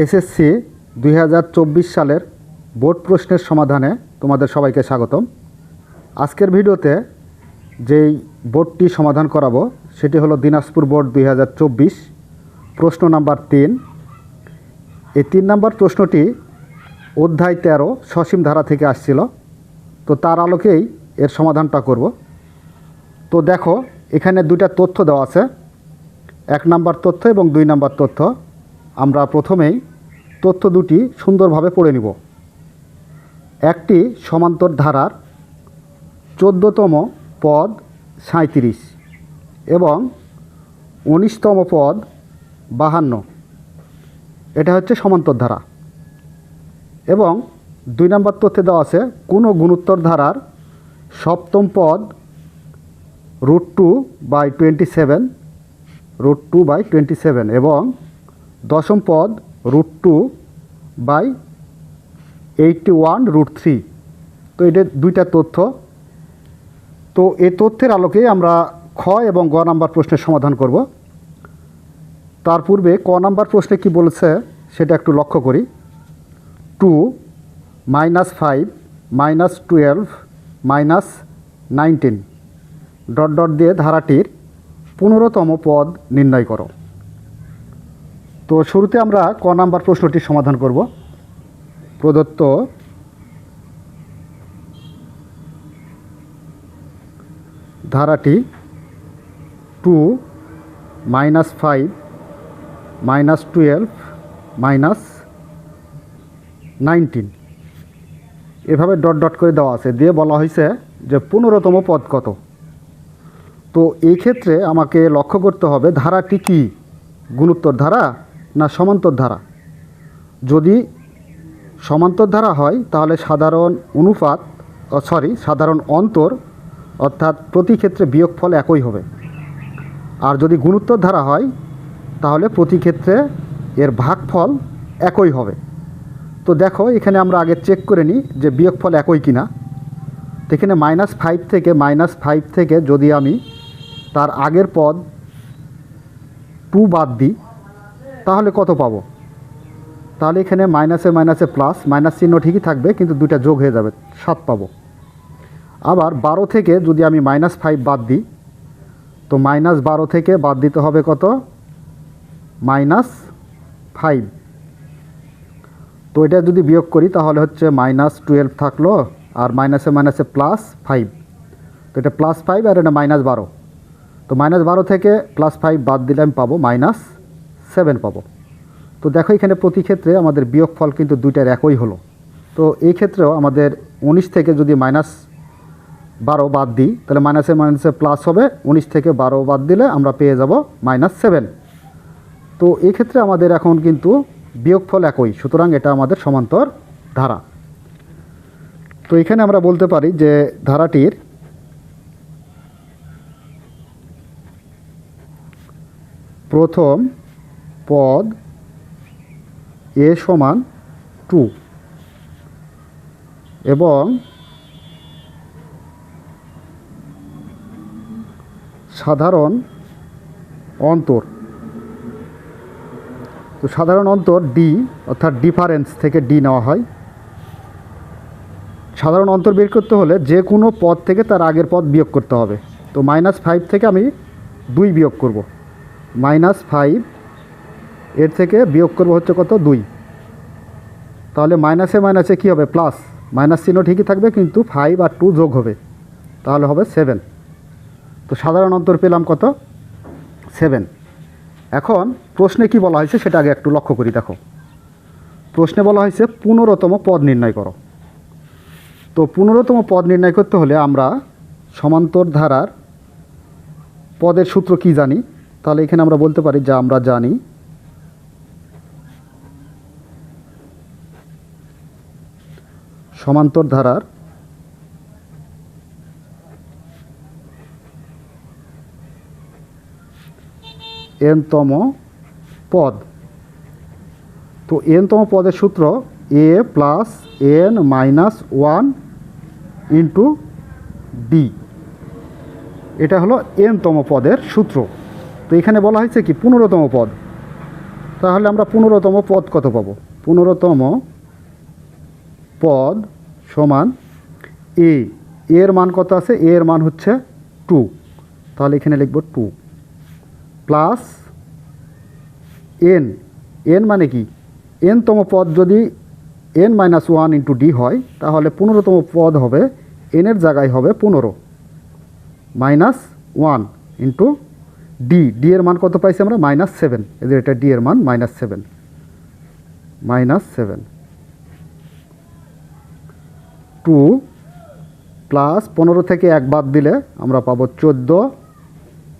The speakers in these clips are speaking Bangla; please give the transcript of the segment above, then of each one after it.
এসএসসি দুই হাজার চব্বিশ সালের বোর্ড প্রশ্নের সমাধানে তোমাদের সবাইকে স্বাগতম। আজকের ভিডিওতে যেই বোর্ডটি সমাধান করাবো, সেটি হলো দিনাজপুর বোর্ড দুই হাজার চব্বিশ, প্রশ্ন নাম্বার তিন। এই তিন নাম্বার প্রশ্নটি অধ্যায় তেরো, সসীম ধারা থেকে আসছিল। তো তার আলোকেই এর সমাধানটা করব। তো দেখো, এখানে দুইটা তথ্য দেওয়া আছে। এক নাম্বার তথ্য এবং দুই নাম্বার তথ্য। আমরা প্রথমেই তথ্য দুটি সুন্দরভাবে পড়ে নিব। একটি সমান্তর ধারার চোদ্দোতম পদ সাঁত্রিশ এবং উনিশতম পদ বাহান্ন। এটা হচ্ছে সমান্তর ধারা এবং দুই নম্বর তথ্যে দেওয়া আছে, কোনো গুণোত্তর ধারার সপ্তম পদ root two by twenty seven, root two by twenty seven এবং দশম পদ root two by eighty one root three তো এটা দুইটা তথ্য। তো এই তথ্যের আলোকে আমরা খ এবং গ নাম্বার প্রশ্নের সমাধান করব। তার পূর্বে ক নাম্বার প্রশ্নে কি বলেছে সেটা একটু লক্ষ্য করি। Two minus five minus twelve minus nineteen dot dot দিয়ে ধারাটির পনেরোতম পদ নির্ণয় করো। তো শুরুতে আমরা ক নাম্বার প্রশ্নটি সমাধান করব। প্রদত্ত ধারাটি two minus five minus twelve minus nineteen. এভাবে ডট ডট করে দেওয়া আছে। দিয়ে বলা হয়েছে যে পনেরোতম পদ কত? তো এই ক্ষেত্রে আমাকে লক্ষ্য করতে হবে ধারাটি কি? গুণোত্তর ধারা না সমান্তর ধারা যদি সমান্তর ধারা হয়, তাহলে সাধারণ অনুপাত সরি, সাধারণ অন্তর, অর্থাৎ প্রতি ক্ষেত্রে বিয়োগফল একই হবে। আর যদি গুণোত্তর ধারা হয়, তাহলে প্রতি ক্ষেত্রে এর ভাগফল একই হবে। তো দেখো, এখানে আমরা আগে চেক করে নিই যে বিয়োগফল একই কিনা। তো এখানে মাইনাস ফাইভ থেকে মাইনাস ফাইভ থেকে যদি আমি তার আগের পদ টু বাদ দিই তাহলে কত পাবো? তাহলে এখানে মাইনাসে মাইনাসে প্লাস মাইনাস চিহ্ন ঠিকই থাকবে, কিন্তু দুইটা যোগ হয়ে যাবে, সাত পাবো। আবার বারো থেকে যদি আমি মাইনাস ফাইভ বাদ দিই, তো মাইনাস বারো থেকে বাদ দিতে হবে কত? মাইনাস ফাইভ তো এটা যদি বিয়োগ করি, তাহলে হচ্ছে মাইনাস টুয়েলভ থাকল, আর মাইনাসে মাইনাসে প্লাস ফাইভ তো এটা প্লাস ফাইভ আর এটা মাইনাস বারো। তো মাইনাস বারো থেকে প্লাস ফাইভ বাদ দিলে আমি পাবো মাইনাস সেভেন পাবো। তো দেখো এখানে প্রতি ক্ষেত্রে আমাদের বিয়োগ ফল কিন্তু দুইটার একই হলো। তো এই ক্ষেত্রেও আমাদের উনিশ থেকে যদি মাইনাস বারো বাদ দিই, তাহলে মাইনাসে মাইনাসে প্লাস হবে। উনিশ থেকে বারো বাদ দিলে আমরা পেয়ে যাব মাইনাস সেভেন তো এই ক্ষেত্রে আমাদের এখন কিন্তু বিয়োগফল একই, সুতরাং এটা আমাদের সমান্তর ধারা। তো এখানে আমরা বলতে পারি যে ধারাটির প্রথম পদ এ সমান টু। এবং সাধারণ অন্তর। তো সাধারণ অন্তর ডি অর্থাৎ ডিফারেন্স থেকে ডি নেওয়া হয়। সাধারণ অন্তর বের করতে হলে যে কোনো পদ থেকে তার আগের পদ বিয়োগ করতে হবে। তো মাইনাস ফাইভ থেকে আমি দুই বিয়োগ করব। মাইনাস ফাইভ এর থেকে বিয়োগ করব হচ্ছে কত? দুই। তাহলে মাইনাসে মাইনাসে কী হবে? প্লাস মাইনাস চিহ্ন ঠিকই থাকবে, কিন্তু ফাইভ আর টু যোগ হবে। তাহলে হবে সেভেন তো সাধারণ অন্তর পেলাম কত? সেভেন এখন প্রশ্নে কি বলা হয়েছে সেটা আগে একটু লক্ষ্য করি, দেখো। প্রশ্নে বলা হয়েছে পনেরোতম পদ নির্ণয় করো। তো পনেরোতম পদ নির্ণয় করতে হলে আমরা সমান্তর ধারার পদের সূত্র কি জানি? তাহলে এখানে আমরা বলতে পারি যা আমরা জানি সমান্তর ধারার এনতম পদ। তো এনতম পদের সূত্র A plus N minus one into D এটা হলো এনতম পদের সূত্র। তো এখানে বলা হয়েছে কি, পনেরোতম পদ। তাহলে আমরা পনেরোতম পদ কত পাবো? পনেরোতম পদ সমান এ। এর মান কত আছে? এ এর মান হচ্ছে টু। তাহলে এখানে লিখব টু। Plus N. এন মানে কি? এনতম পদ যদি N minus one into D হয়, তাহলে পনেরোতম পদ হবে এনের জায়গায় হবে পনেরো। Minus one into D. D এর মান কত পাইছি আমরা? Minus seven. এদের এটা ডি এর মান, minus seven. Minus seven. Two plus পনেরো থেকে এক বাদ দিলে আমরা পাবো চোদ্দ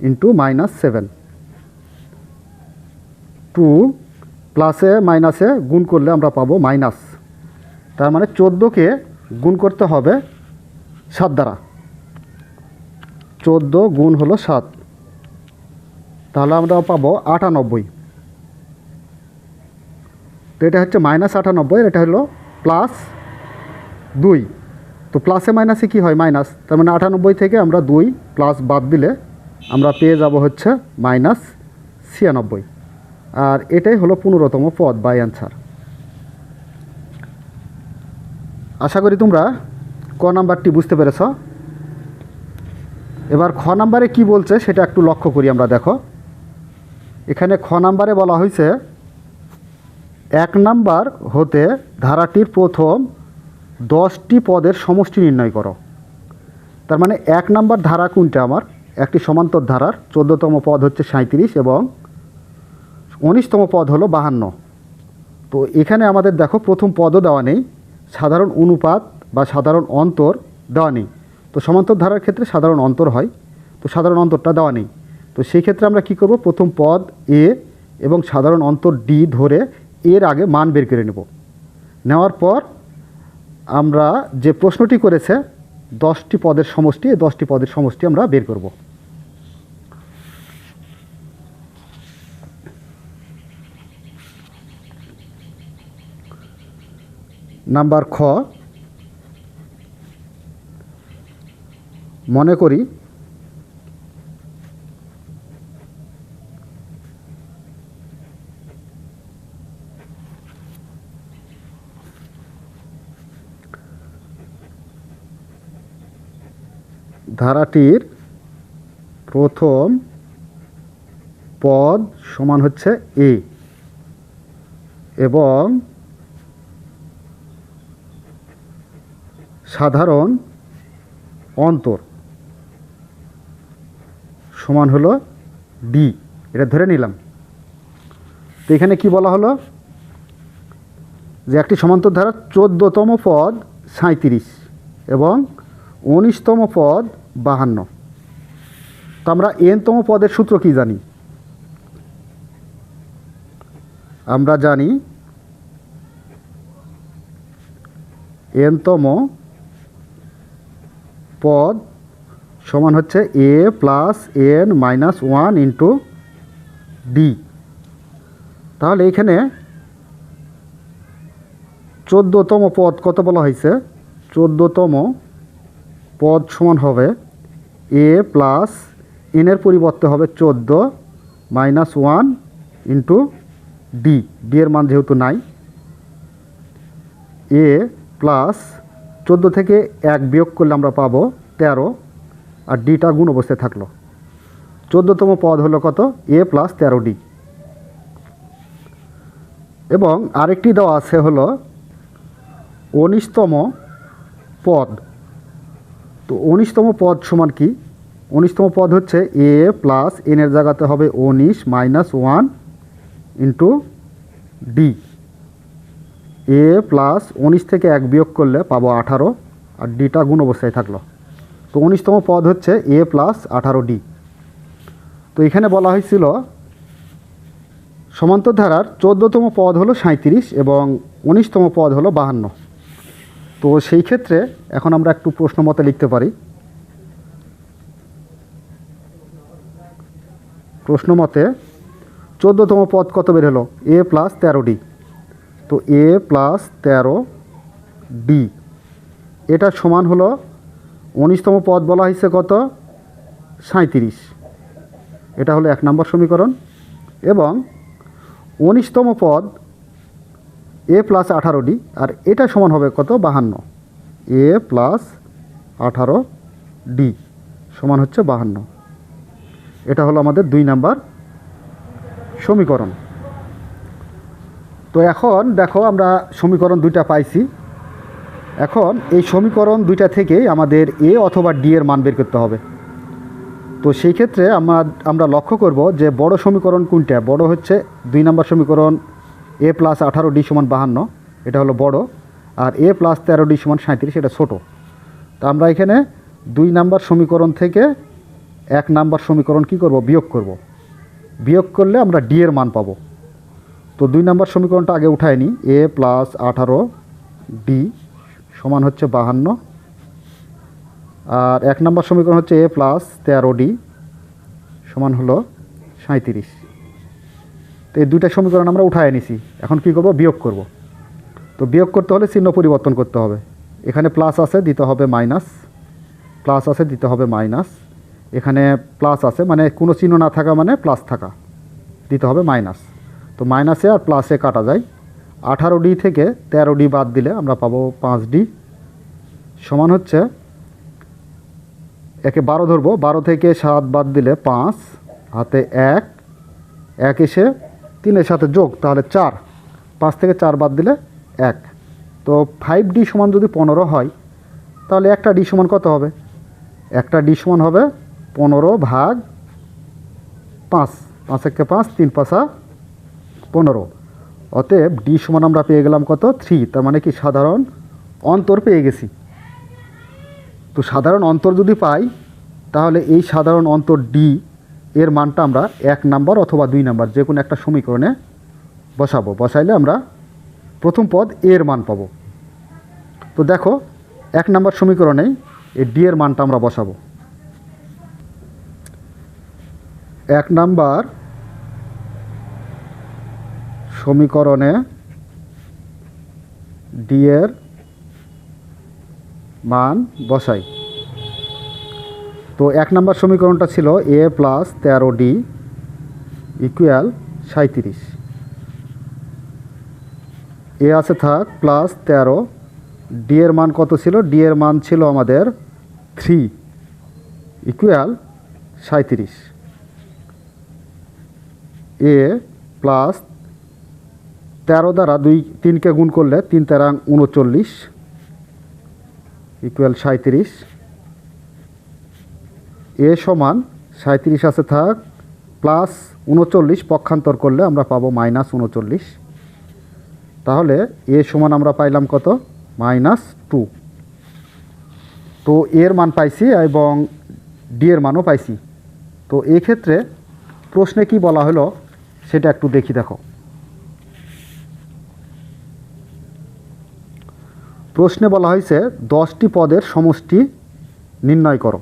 ইন্টু মাইনাস সেভেন। টু প্লাসে মাইনাসে গুণ করলে আমরা পাবো মাইনাস। তার মানে চোদ্দোকে গুণ করতে হবে সাত দ্বারা। চোদ্দ গুণ হলো সাত। তাহলে আমরা পাবো আটানব্বই। তো এটা হচ্ছে মাইনাস আটানব্বই, এটা হলো প্লাস দুই। তো প্লাসে মাইনাসে কি হয়? মাইনাস তার মানে আটানব্বই থেকে আমরা দুই প্লাস বাদ দিলে আমরা পেয়ে যাব হচ্ছে মাইনাস ছিয়ানব্বই। আর এটাই হলো পনেরোতম পদ বাই অ্যান্সার আশা করি তোমরা ক নাম্বারটি বুঝতে পেরেছ। এবার খ নাম্বারে কি বলছে সেটা একটু লক্ষ্য করি আমরা, দেখো। এখানে খ নাম্বারে বলা হয়েছে এক নাম্বার হতে ধারাটির প্রথম দশটি পদের সমষ্টি নির্ণয় করো। তার মানে এক নাম্বার ধারা কোনটা আমার? একটি সমান্তর ধারার, চোদ্দোতম পদ হচ্ছে সাঁত্রিশ এবং উনিশতম পদ হলো বাহান্ন। তো এখানে আমাদের দেখো প্রথম পদও দেওয়া নেই, সাধারণ অনুপাত বা সাধারণ অন্তর দেওয়া নেই। তো সমান্তর ধারার ক্ষেত্রে সাধারণ অন্তর হয়, তো সাধারণ অন্তরটা দেওয়া নেই। তো সেই ক্ষেত্রে আমরা কি করব? প্রথম পদ এ এবং সাধারণ অন্তর ডি ধরে এর আগে মান বের করে নেব। নেওয়ার পর আমরা যে প্রশ্নটি করেছে, দশটি পদের সমষ্টি, এই দশটি পদের সমষ্টি আমরা বের করব। নাম্বার খ, মনে করি ধারাটির প্রথম পদ সমান হচ্ছে এ এবং সাধারণ অন্তর সমান হলো ডি এটা ধরে নিলাম। তো এখানে কি বলা হলো? যে একটি সমান্তর ধারা চোদ্দোতম পদ সাঁত্রিশ এবং উনিশতম পদ বাহান্ন। তো আমরা এনতম পদের সূত্র কি জানি? আমরা জানি এনতম পদ সমান হচ্ছে A plus N minus one into D. তাহলে এখানে চোদ্দোতম পদ কত বলা হয়েছে? চোদ্দোতম পদ সমান হবে এ প্লাস এনের পরিবর্তে হবে চোদ্দ minus one into D D এর মান যেহেতু নাই এ প্লাস চোদ্দ থেকে এক বিয়োগ করলে আমরা পাবো তেরো, আর ডিটা গুণ অবস্থায় থাকল। চোদ্দোতম পদ হলো কত? এ প্লাস তেরো ডি এবং আরেকটি দেওয়া আছে হলো উনিশতম পদ। তো উনিশতম পদ সমান কি? উনিশতম পদ হচ্ছে এ প্লাস এনের জায়গাতে হবে উনিশ minus one into D. A plus উনিশ থেকে এক বিয়োগ করলে পাবো আঠারো, আর ডিটা গুণ অবস্থায় থাকল। তো উনিশতম পদ হচ্ছে এ প্লাস আঠারো ডি। তো এখানে বলা হয়েছিল, সমান্তর ধারার চোদ্দোতম পদ হলো সাঁত্রিশ এবং উনিশতম পদ হলো বাহান্ন। তো সেই ক্ষেত্রে এখন আমরা একটু প্রশ্ন মতে লিখতে পারি। প্রশ্ন মতে চোদ্দোতম পদ কত বের হলো? এ প্লাস তেরো ডি তো এ প্লাস তেরো ডি এটা সমান হলো উনিশতম পদ বলা হয়েছে কত? সাঁত্রিশ এটা হলো এক নম্বর সমীকরণ। এবং উনিশতম পদ এ প্লাস আঠারো ডি আর এটা সমান হবে কত? বাহান্ন। এ প্লাস আঠারো ডি সমান হচ্ছে বাহান্ন। এটা হলো আমাদের দুই নাম্বার সমীকরণ। তো এখন দেখো আমরা সমীকরণ দুইটা পাইছি। এখন এই সমীকরণ দুইটা থেকেই আমাদের এ অথবা ডি এর মান বের করতে হবে। তো সেই ক্ষেত্রে আমরা আমরা লক্ষ্য করব যে বড় সমীকরণ কোনটা? বড় হচ্ছে দুই নম্বর সমীকরণ এ প্লাস আঠারো ডি সমান বাহান্ন, এটা হলো বড়, আর এ প্লাস তেরো ডি সমান সাঁত্রিশ এটা ছোটো। তা আমরা এখানে দুই নাম্বার সমীকরণ থেকে এক নাম্বার সমীকরণ কি করব? বিয়োগ করব। বিয়োগ করলে আমরা ডি এর মান পাবো। তো দুই নাম্বার সমীকরণটা আগে উঠায় নিই এ প্লাস আঠারো ডি সমান হচ্ছে বাহান্ন, আর এক নম্বর সমীকরণ হচ্ছে এ প্লাস তেরো ডি সমান হলো সাঁত্রিশ তো এই দুইটা সমীকরণ আমরা উঠায় নিছি। এখন কি করব? বিয়োগ করব। তো বিয়োগ করতে হলে চিহ্ন পরিবর্তন করতে হবে। এখানে প্লাস আছে, দিতে হবে মাইনাস প্লাস আছে, দিতে হবে মাইনাস এখানে প্লাস আছে মানে কোনো চিহ্ন না থাকা মানে প্লাস থাকা। দিতে হবে মাইনাস তো মাইনাসে আর প্লাসে কাটা যায়। আঠারো ডি থেকে তেরো ডি বাদ দিলে আমরা পাবো পাঁচ ডি সমান হচ্ছে, একে বারো ধরবো। বারো থেকে সাত বাদ দিলে পাঁচ, হাতে এক। এক এসে তিনের সাথে যোগ, তাহলে চার। পাঁচ থেকে চার বাদ দিলে এক। তো ফাইভ ডি সমান যদি পনেরো হয়, তাহলে একটা ডি সমান কত হবে? একটা ডি সমান হবে পনেরো ভাগ পাঁচ। পাঁচ একে পাঁচ, তিন পাঁচা পনেরো। অতএব ডি সমান আমরা পেয়ে গেলাম কত? থ্রি তার মানে কি? সাধারণ অন্তর পেয়ে গেছি। তো সাধারণ অন্তর যদি পাই, তাহলে এই সাধারণ অন্তর ডি এর মানটা আমরা এক নাম্বার অথবা দুই নাম্বার যে কোনো একটা সমীকরণে বসাবো। বসাইলে আমরা প্রথম পদ এ এর মান পাবো। তো দেখো, এক নাম্বার সমীকরণেই এই ডি এর মানটা আমরা বসাবো। এক নাম্বার সমীকরণে ডি এর মান বসাই। তো এক নম্বর সমীকরণটা ছিল এ প্লাস তেরো ডি ইকুয়াল সাঁত্রিশ এ আছে থাক প্লাস তেরো ডি এর মান কত ছিল? ডি এর মান ছিল আমাদের থ্রি ইকুয়াল সাঁত্রিশ এ প্লাস তেরো দ্বারা দুই, তিনকে গুণ করলে তিন তেরাং উনচল্লিশ ইকুয়াল সাঁত্রিশ এ সমান সাঁত্রিশ আছে থাক প্লাস উনচল্লিশ পক্ষান্তর করলে আমরা পাবো মাইনাস উনচল্লিশ। তাহলে এ সমান আমরা পাইলাম কত? মাইনাস টু তো এর মান পাইছি এবং ডি এর মানও পাইছি। তো এক্ষেত্রে প্রশ্নে কি বলা হলো সেটা একটু দেখি দেখো। প্রশ্নে বলা হয়েছে দশটি পদের সমষ্টি নির্ণয় করো।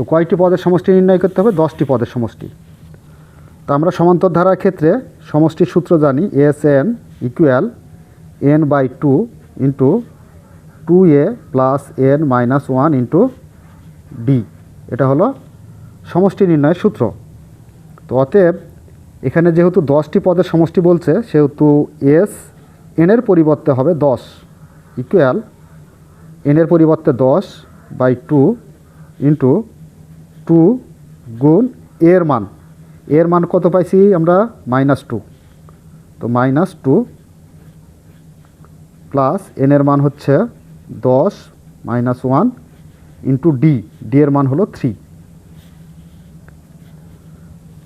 তো কয়টি পদের সমষ্টি নির্ণয় করতে হবে? দশটি পদের সমষ্টি। তো আমরা সমান্তর ধারার ক্ষেত্রে সমষ্টির সূত্র জানি S N equal N by two into two A plus N minus one into D এটা হলো সমষ্টি নির্ণয়ের সূত্র। তো অতএব এখানে যেহেতু দশটি পদের সমষ্টি বলছে, সেহেতু এস এনের পরিবর্তে হবে দশ। ইকুয়াল এনের পরিবর্তে দশ বাই টু ইন্টু টু গুণ এর মান। এর মান কত পাইছি আমরা? Minus two. তো মাইনাস টু প্লাস এনের মান হচ্ছে দশ minus one into D. D এর মান হলো থ্রি।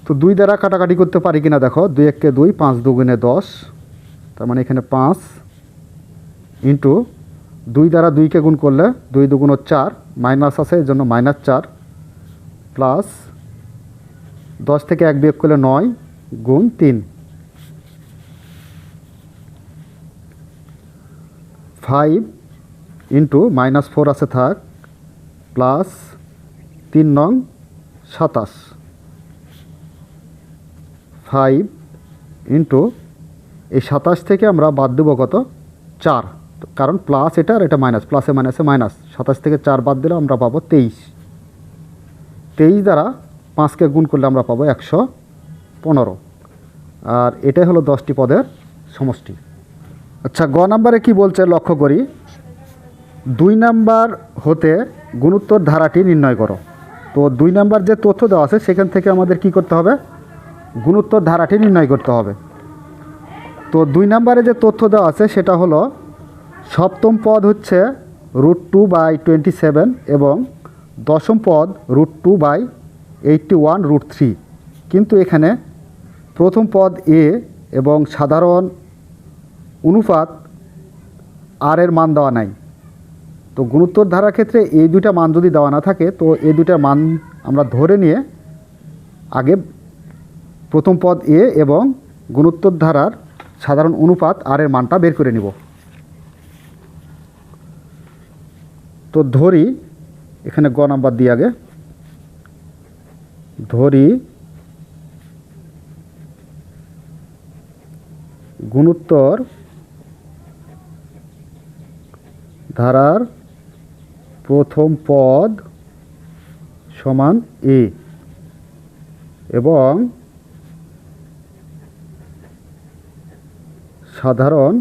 তো দুই দ্বারা কাটাকাটি করতে পারি কিনা দেখো, দুই এককে দুই, পাঁচ দুগুণে দশ। তার মানে এখানে পাঁচ ইন্টু দুই দ্বারা দুইকে গুণ করলে দুই দুগুণ চার, মাইনাস আছে, এর জন্য মাইনাস চার। প্লাস দশ থেকে এক বিয়োগ করলে নয় গুণ তিন। ফাইভ ইন্টু মাইনাস ফোর আছে থাক প্লাস তিন নং সাতাশ। ফাইভ ইন্টু এই সাতাশ থেকে আমরা বাদ দেবো কত? চার। কারণ প্লাস এটা আর এটা মাইনাস প্লাসে মাইনাসে মাইনাস সাতাশ থেকে চার বাদ দিলে আমরা পাবো তেইশ। তেইশ দ্বারা পাঁচকে গুণ করলে আমরা পাবো একশো পনেরো। আর এটাই হলো দশটি পদের সমষ্টি। আচ্ছা গ নাম্বারে কি বলছে লক্ষ্য করি? দুই নাম্বার হতে গুণোত্তর ধারাটি নির্ণয় করো। তো দুই নাম্বার যে তথ্য দেওয়া আছে, সেখান থেকে আমাদের কি করতে হবে? গুণোত্তর ধারাটি নির্ণয় করতে হবে। তো দুই নাম্বারে যে তথ্য দেওয়া আছে, সেটা হলো সপ্তম পদ হচ্ছে root two by twenty seven এবং দশম পদ root two by eighty one root three. কিন্তু এখানে প্রথম পদ এ এবং সাধারণ অনুপাত আর এর মান দেওয়া নাই। তো গুণোত্তর ধারার ক্ষেত্রে এই দুইটা মান যদি দেওয়া না থাকে, তো এই দুইটা মান আমরা ধরে নিয়ে আগে প্রথম পদ এ এবং গুণোত্তর ধারার সাধারণ অনুপাত আর এর মানটা বের করে নিব। তো ধরি এখানে গ নাম্বার দিয়ে আগে। ধরি, গুণোত্তর ধারার প্রথম পদ সমান এ এবং সাধারণ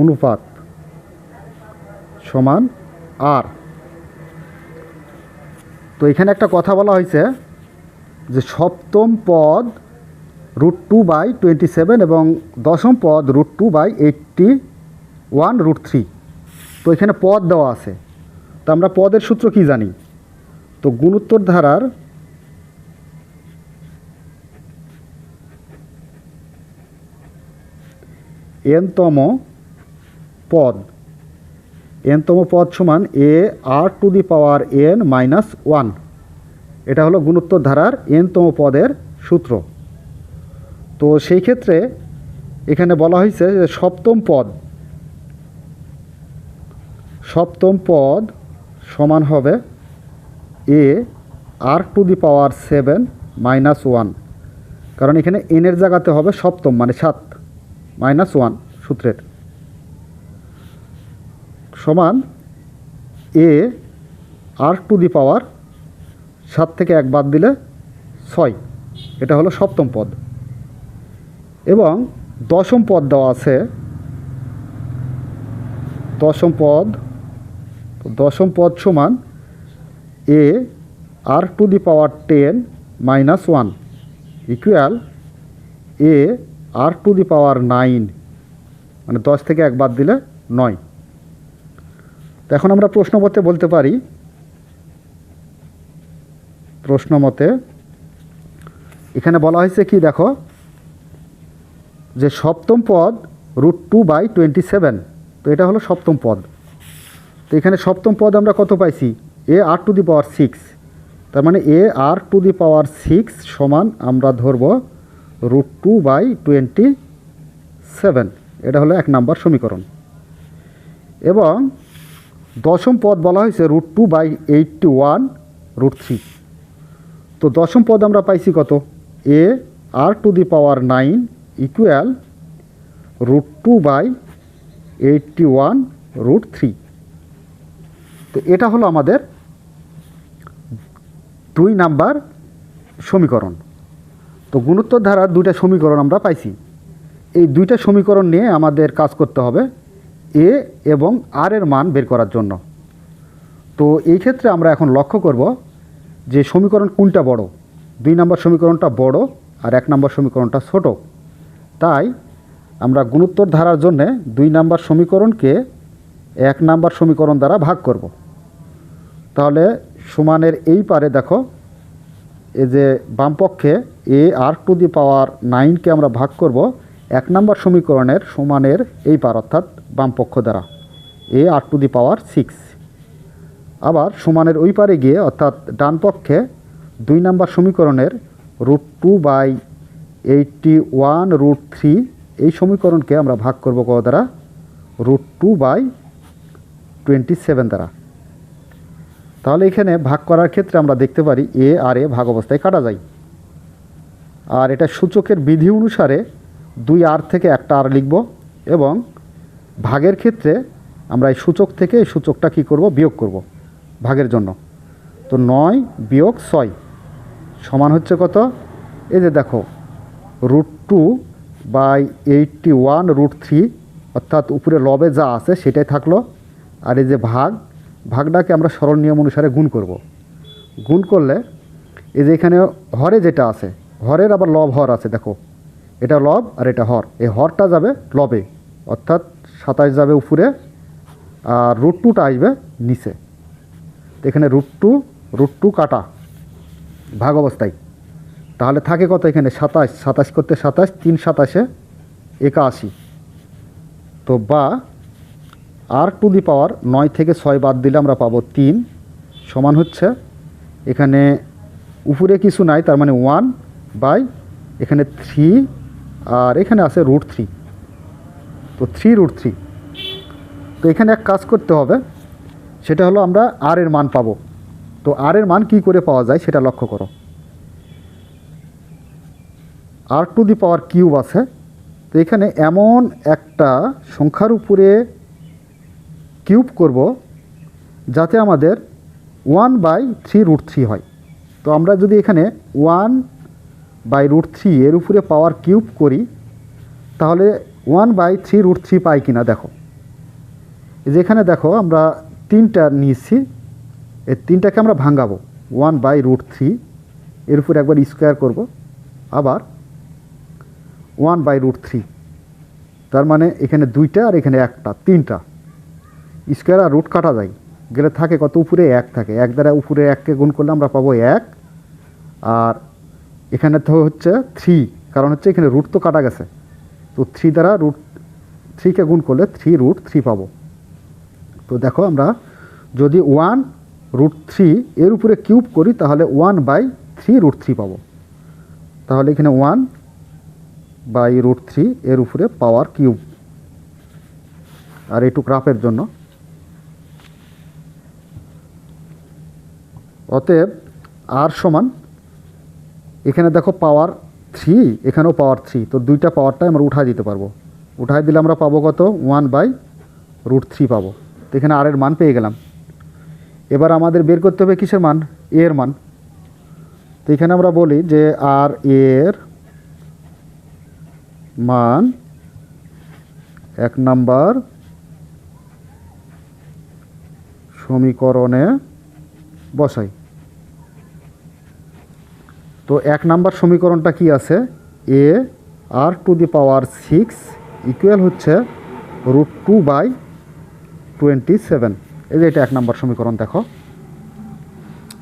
অনুপাত সমান আর তো এখানে একটা কথা বলা হয়েছে যে সপ্তম পদ root two by twenty seven এবং দশম পদ root two by eighty one root three তো এখানে পদ দেওয়া আছে। তো আমরা পদের সূত্র কি জানি? তো গুণোত্তর ধারার এনতম পদ এনতম পদ সমান a r to the power n minus one এটা হলো গুণোত্তর ধারার এনতম পদের সূত্র। তো সেই ক্ষেত্রে এখানে বলা হয়েছে যে সপ্তম পদ সপ্তম পদ সমান হবে a r to the power seven minus one কারণ এখানে এনের জায়গাতে হবে সপ্তম মানে সাত মাইনাস ওয়ান সূত্রের। সমান এ আর টু দি পাওয়ার সাত থেকে এক বাদ দিলে ছয়। এটা হলো সপ্তম পদ। এবং দশম পদ দেওয়া আছে। দশম পদ দশম পদ সমান a r to the power ten minus one equal a r to the power nine মানে দশ থেকে এক বাদ দিলে নয়। তো এখন আমরা প্রশ্ন মতে বলতে পারি। প্রশ্ন মতে এখানে বলা হয়েছে কি, দেখো, যে সপ্তম পদ root two by twenty seven তো এটা হলো সপ্তম পদ। তো এখানে সপ্তম পদ আমরা কত পাইছি? A r to the power six. তার মানে এ r to the power six সমান আমরা ধরব root two by twenty seven এটা হলো এক নাম্বার সমীকরণ। এবং দশম পদ বলা হয়েছে root two by eighty one root three তো দশম পদ আমরা পাইছি কত? A r to the power nine equal root two by eighty one root three তো এটা হলো আমাদের দুই নাম্বার সমীকরণ। তো গুণোত্তর ধারার দুইটা সমীকরণ আমরা পাইছি। এই দুইটা সমীকরণ নিয়ে আমাদের কাজ করতে হবে এ এবং আর এর মান বের করার জন্য। তো এই ক্ষেত্রে আমরা এখন লক্ষ্য করব যে সমীকরণ কোনটা বড়? দুই নম্বর সমীকরণটা বড় আর এক নম্বর সমীকরণটা ছোট। তাই আমরা গুণোত্তর ধারার জন্য দুই নাম্বার সমীকরণকে এক নাম্বার সমীকরণ দ্বারা ভাগ করব। তাহলে সমানের এই পারে দেখো এই যে বামপক্ষে এ আর টু দি পাওয়ার নাইনকে আমরা ভাগ করব এক নাম্বার সমীকরণের সমানের এই পার, অর্থাৎ বামপক্ষ দ্বারা। A r to the power six. আবার সমানের ওই পারে গিয়ে, অর্থাৎ ডান পক্ষে দুই নাম্বার সমীকরণের root two by eighty one root three, এই সমীকরণকে আমরা ভাগ করব কত দ্বারা? Root two by twenty seven দ্বারা। তাহলে এখানে ভাগ করার ক্ষেত্রে আমরা দেখতে পারি এ আর এ ভাগ অবস্থায় কাটা যায়। আর এটা সূচকের বিধি অনুসারে দুই আর থেকে একটা আর লিখব এবং ভাগের ক্ষেত্রে আমরা এই সূচক থেকে এই সূচকটা কী করব? বিয়োগ করব ভাগের জন্য। তো নয় বিয়োগ ছয় সমান হচ্ছে কত? এই যে দেখো root two by eighty one root three অর্থাৎ উপরে লবে যা আছে সেটাই থাকল। আর এই যে ভাগ, ভাগটাকে আমরা সরল নিয়ম অনুসারে গুণ করব। গুণ করলে এই যে এখানে হরে যেটা আছে, হরের আবার লব হর আছে, দেখো। এটা লব আর এটা হর। এই হরটা যাবে লবে, অর্থাৎ সাতাশ যাবে উপরে, আর রুট টুটা আসবে নিচে। এখানে রুট টু রুট টু কাটা, ভাগ অবস্থায়। তাহলে থাকে কত এখানে? সাতাশ সাতাশ করতে সাতাশ, তিন সাতাশে একাশি। তো বা আর টু দি পাওয়ার নয় থেকে ছয় বাদ দিলে আমরা পাবো তিন, সমান হচ্ছে এখানে উপরে কিছু নাই, তার মানে ওয়ান বাই এখানে থ্রি আর এখানে আছে রুট থ্রি তো থ্রি রুট থ্রি তো এখানে এক কাজ করতে হবে, সেটা হলো আমরা আর এর মান পাবো। তো আর এর মান কি করে পাওয়া যায় সেটা লক্ষ্য করো। আর টু দি পাওয়ার কিউব আছে। তো এখানে এমন একটা সংখ্যার উপরে কিউব করব, যাতে আমাদের one by three root three হয়। তো আমরা যদি এখানে ওয়ান বাই রুট থ্রি এর উপরে পাওয়ার কিউব করি, তাহলে one by three root three পাই কিনা, দেখো। এই যে এখানে দেখো, আমরা তিনটা নিয়েছি। এই তিনটাকে আমরা ভাঙাবো। ওয়ান বাই রুট থ্রি, এর উপরে একবার স্কোয়ার করব। আবার ওয়ান বাই রুট থ্রি, তার মানে এখানে দুইটা আর এখানে একটা, তিনটা। স্কোয়ার আর রুট কাটা যায়। গেলে থাকে কত? উপরে এক থাকে। এক দ্বারা উপরে এককে গুণ করলে আমরা পাবো এক। আর এখানে তো হচ্ছে থ্রি, কারণ হচ্ছে এখানে রুট তো কাটা গেছে। তো থ্রি দ্বারা রুট থ্রিকে গুণ করলে থ্রি রুট থ্রি পাবো। তো দেখো আমরা যদি ওয়ান রুট থ্রি এর উপরে কিউব করি, তাহলে one by three root three পাবো। তাহলে এখানে ওয়ান বাই রুট থ্রি এর উপরে পাওয়ার কিউব আর একটু ক্রাফের জন্য। অতএব আর সমান, এখানে দেখো পাওয়ার থ্রি এখানেও পাওয়ার থ্রি তো দুইটা পাওয়ারটাই আমরা উঠাই দিতে পারব। উঠাই দিলে আমরা পাবো কত? ওয়ান বাই রুট থ্রি পাবো। তো এখানে আর এর মান পেয়ে গেলাম। এবার আমাদের বের করতে হবে কিসের মান? এ এর মান। তো এখানে আমরা বলি যে আর এর মান এক নাম্বার সমীকরণে বসাই। তো এক নাম্বার সমীকরণটা কি আছে? A r to the power six equal হচ্ছে root two by twenty seven এই যে এটা এক নাম্বার সমীকরণ, দেখো।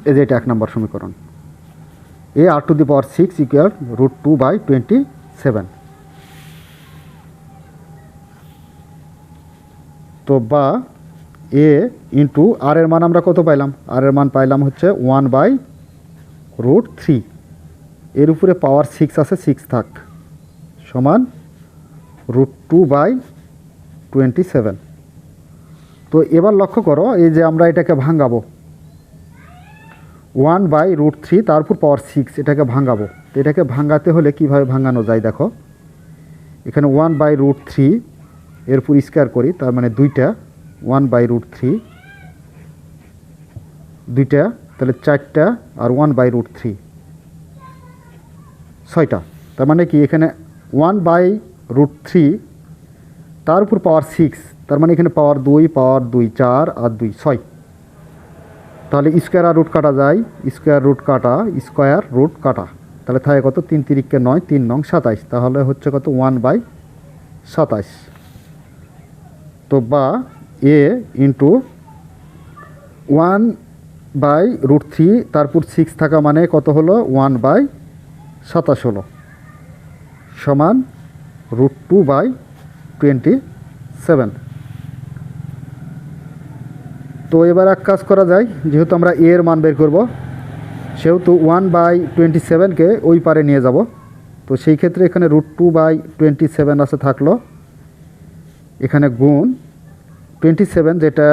এই যে এটা এক নাম্বার সমীকরণ। A r to the power six equal root two by twenty seven তো বা এ ইন্টু আর এর মান আমরা কত পাইলাম? আর এর মান পাইলাম হচ্ছে ওয়ান বাই রুট থ্রি এর উপরে পাওয়ার সিক্স আছে সিক্স থাক। সমান root two by twenty seven তো এবার লক্ষ্য করো, এই যে আমরা এটাকে ভাঙাবো। ওয়ান বাই রুট থ্রি তারপর পাওয়ার সিক্স এটাকে ভাঙাবো। তো এটাকে ভাঙাতে হলে কীভাবে ভাঙানো যায় দেখো? এখানে ওয়ান বাই রুট থ্রি এরপর স্কোয়ার করি, তার মানে দুইটা ওয়ান বাই রুট থ্রি দুইটা, তাহলে চারটা, আর ওয়ান বাই রুট থ্রি ছয়টা। তার মানে কি? এখানে ওয়ান বাই রুট থ্রি তার উপর পাওয়ার সিক্স তার মানে এখানে পাওয়ার দুই পাওয়ার দুই চার আর দুই ছয়। তাহলে স্কোয়ার আর রুট কাটা যায়। স্কোয়ার রুট কাটা স্কোয়ার রুট কাটা। তাহলে থাকে কত? তিন তিরিককে নয়, তিন নং সাতাইশ। তাহলে হচ্ছে কত? ওয়ান বাই সাতাইশ। তো বা a into one by root three তারপর সিক্স থাকা মানে কত হলো? ওয়ান বাই সাতাশ হলো সমান root two by twenty seven. তো এবার এক কাজ করা যায়, যেহেতু আমরা এর মান বের করব, সেহেতু ওয়ান বাই টোয়েন্টি সেভেনকে ওই পারে নিয়ে যাব। তো সেই ক্ষেত্রে এখানে root two by twenty seven আছে থাকল। এখানে গুণ টোয়েন্টি সেভেন যেটা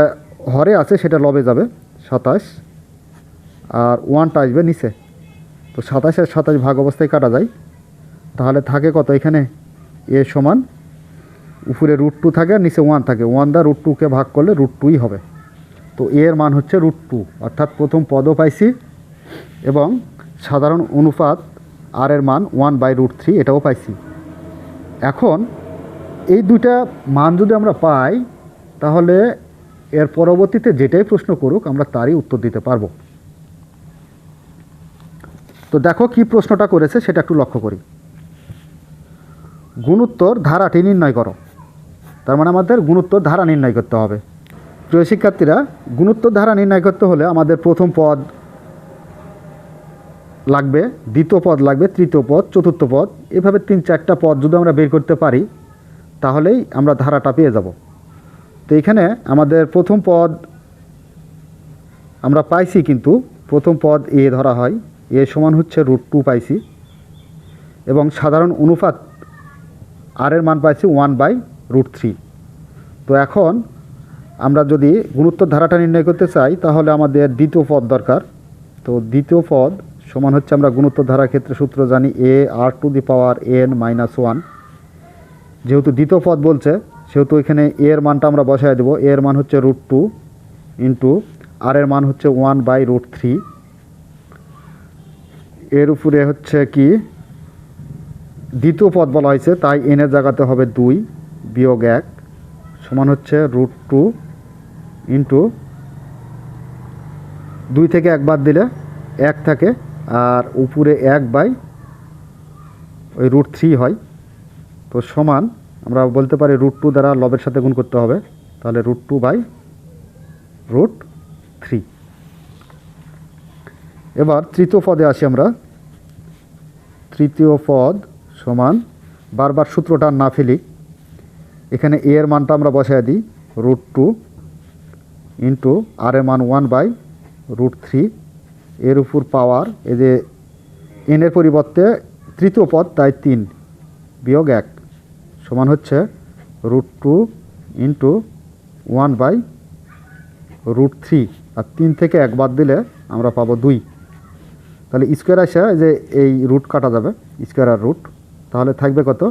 হরে আছে সেটা লবে যাবে, সাতাশ। আর ওয়ানটা আসবে নিচে। তো সাতাশ আর সাতাশ ভাগ অবস্থায় কাটা যায়। তাহলে থাকে কত এখানে? এ সমান উপরে রুট টু থাকে আর নিচে ওয়ান থাকে। ওয়ান দা রুট টুকে ভাগ করলে রুট টুই হবে। তো এর মান হচ্ছে রুট টু অর্থাৎ প্রথম পদও পাইছি এবং সাধারণ অনুপাত আর এর মান ওয়ান বাই রুট থ্রি এটাও পাইছি। এখন এই দুইটা মান যদি আমরা পাই, তাহলে এর পরবর্তীতে যেটাই প্রশ্ন করুক, আমরা তারই উত্তর দিতে পারব। তো দেখো কি প্রশ্নটা করেছে, সেটা একটু লক্ষ্য করি। গুণোত্তর ধারাটি নির্ণয় করো। তার মানে আমাদের গুণোত্তর ধারা নির্ণয় করতে হবে। প্রিয় শিক্ষার্থীরা, গুণোত্তর ধারা নির্ণয় করতে হলে আমাদের প্রথম পদ লাগবে, দ্বিতীয় পদ লাগবে, তৃতীয় পদ, চতুর্থ পদ। এভাবে তিন চারটা পদ যদি আমরা বের করতে পারি, তাহলেই আমরা ধারাটা পেয়ে যাব। তো এখানে আমাদের প্রথম পদ আমরা পাইছি কিন্তু, প্রথম পদ এ ধরা হয়। এ সমান হচ্ছে রুট টু পাইছি। এবং সাধারণ অনুপাত আর এর মান পাইছি ওয়ান বাই রুট থ্রি তো এখন আমরা যদি গুণোত্তর ধারাটা নির্ণয় করতে চাই, তাহলে আমাদের দ্বিতীয় পদ দরকার। তো দ্বিতীয় পদ সমান হচ্ছে আমরা গুণোত্তর ধারার ক্ষেত্রে সূত্র জানি a r to the power n minus one যেহেতু দ্বিতীয় পদ বলছে, সেহেতু এখানে এ এর মানটা আমরা বসায় দেবো। এ এর মান হচ্ছে রুট টু ইন্টু আর এর মান হচ্ছে ওয়ান বাই রুট থ্রি এর উপরে হচ্ছে কি? দ্বিতীয় পদ বলা হয়েছে, তাই এনের জায়গাতে হবে দুই বিয়োগ এক সমান হচ্ছে রুট টু ইন্টু দুই থেকে একবার দিলে এক থাকে, আর উপরে এক বাই ওই রুট থ্রি হয়। তো সমান আমরা বলতে পারি রুট টু দ্বারা লবের সাথে গুণ করতে হবে, তাহলে root two by root three এবার তৃতীয় পদে আসি আমরা। তৃতীয় পদ সমান বারবার সূত্রটা না ফেলি। এখানে এ এর মানটা আমরা বসায় দিই। রুট টু ইন্টু আর এর মান ওয়ান বাই রুট থ্রি এর উপর পাওয়ার এই যে এনের পরিবর্তে তৃতীয় পদ, তাই তিন বিয়োগ এক সমান হচ্ছে root two into one by root three আর তিন থেকে এক বাদ দিলে আমরা পাবো দুই। তাহলে স্কোয়ার আসে যে এই রুট কাটা যাবে স্কোয়ার আর রুট তাহলে থাকবে কত?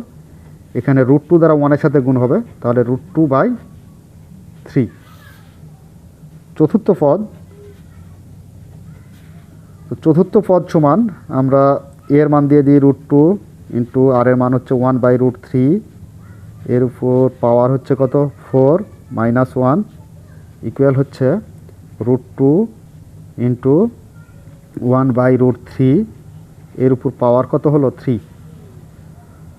এখানে রুট টু দ্বারা ওয়ানের সাথে গুণ হবে, তাহলে রুট টু বাই থ্রি চতুর্থ পদ, তো চতুর্থ পদ সমান আমরা এর মান দিয়ে দিই রুট টু ইন্টু আর এর মান হচ্ছে ওয়ান বাই রুট থ্রি এর উপর পাওয়ার হচ্ছে কত? ফোর মাইনাস ওয়ান ইকুয়াল হচ্ছে root two into one by root three, এর উপর পাওয়ার কত হলো? থ্রি।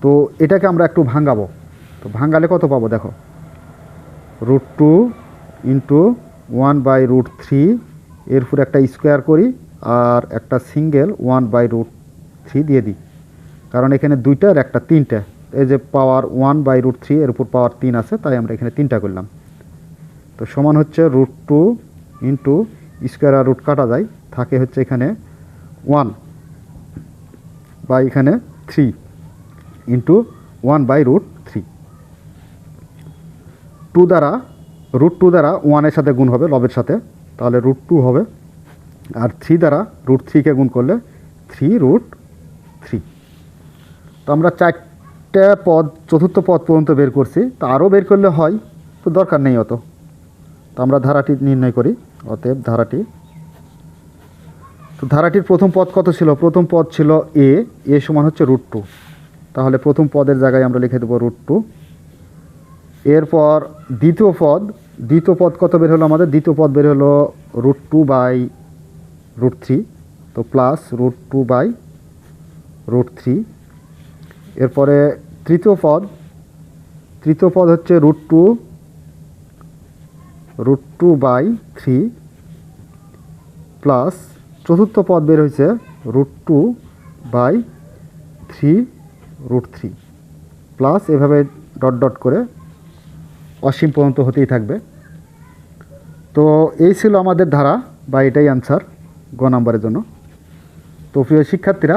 তো এটাকে আমরা একটু ভাঙাবো। তো ভাঙালে কত পাবো দেখো? Root two into one by root three, এর উপর একটা স্কোয়ার করি আর একটা single one by root three দিয়ে দিই। কারণ এখানে দুইটার একটা তিনটা। এই যে power one by root three, এর উপর পাওয়ার তিন আছে, তাই আমরা এখানে তিনটা করলাম। তো সমান হচ্ছে রুট টু ইন্টু স্কোয়ার আর রুট কাটা যায়। থাকে হচ্ছে এখানে ওয়ান বা এখানে three into one by root three two দ্বারা রুট টু দ্বারা ওয়ানের সাথে গুণ হবে লবের সাথে, তাহলে রুট টু হবে। আর থ্রি দ্বারা রুট থ্রিকে গুণ করলে থ্রি রুট থ্রি তো আমরা চারটে পদ, চতুর্থ পদ পর্যন্ত বের করছি, তো আরও বের করলে হয়, তো দরকার নেই অত। তো আমরা ধারাটি নির্ণয় করি, অতএব ধারাটি তো ধারাটির প্রথম পদ কত ছিল? প্রথম পদ ছিল এ এ সমান হচ্ছে রুট টু তাহলে প্রথম পদের জায়গায় আমরা লিখে দেবো রুট টু এরপর দ্বিতীয় পদ দ্বিতীয় পদ কত বের হলো আমাদের? দ্বিতীয় পদ বের হলো root two by root three তো plus root two by root three এরপরে তৃতীয় পদ তৃতীয় পদ হচ্ছে root two root two by three plus চতুর্থ পদ বের হয়েছে root two by three root three plus এভাবে ডট ডট করে অসীম পর্যন্ত হতেই থাকবে। তো এই ছিল আমাদের ধারা বা এটাই অ্যান্সার গ নাম্বারের জন্য। তো প্রিয় শিক্ষার্থীরা,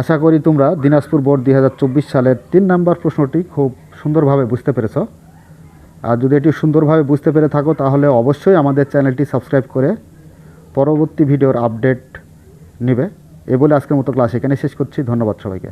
আশা করি তোমরা দিনাজপুর বোর্ড দুই হাজার চব্বিশ সালের তিন নাম্বার প্রশ্নটি খুব সুন্দরভাবে বুঝতে পেরেছ। আর যদি এটি সুন্দরভাবে বুঝতে পেরে থাকো, তাহলে অবশ্যই আমাদের চ্যানেলটি সাবস্ক্রাইব করে পরবর্তী ভিডিওর আপডেট নেবে। এ বলে আজকের মতো ক্লাস এখানে শেষ করছি। ধন্যবাদ সবাইকে।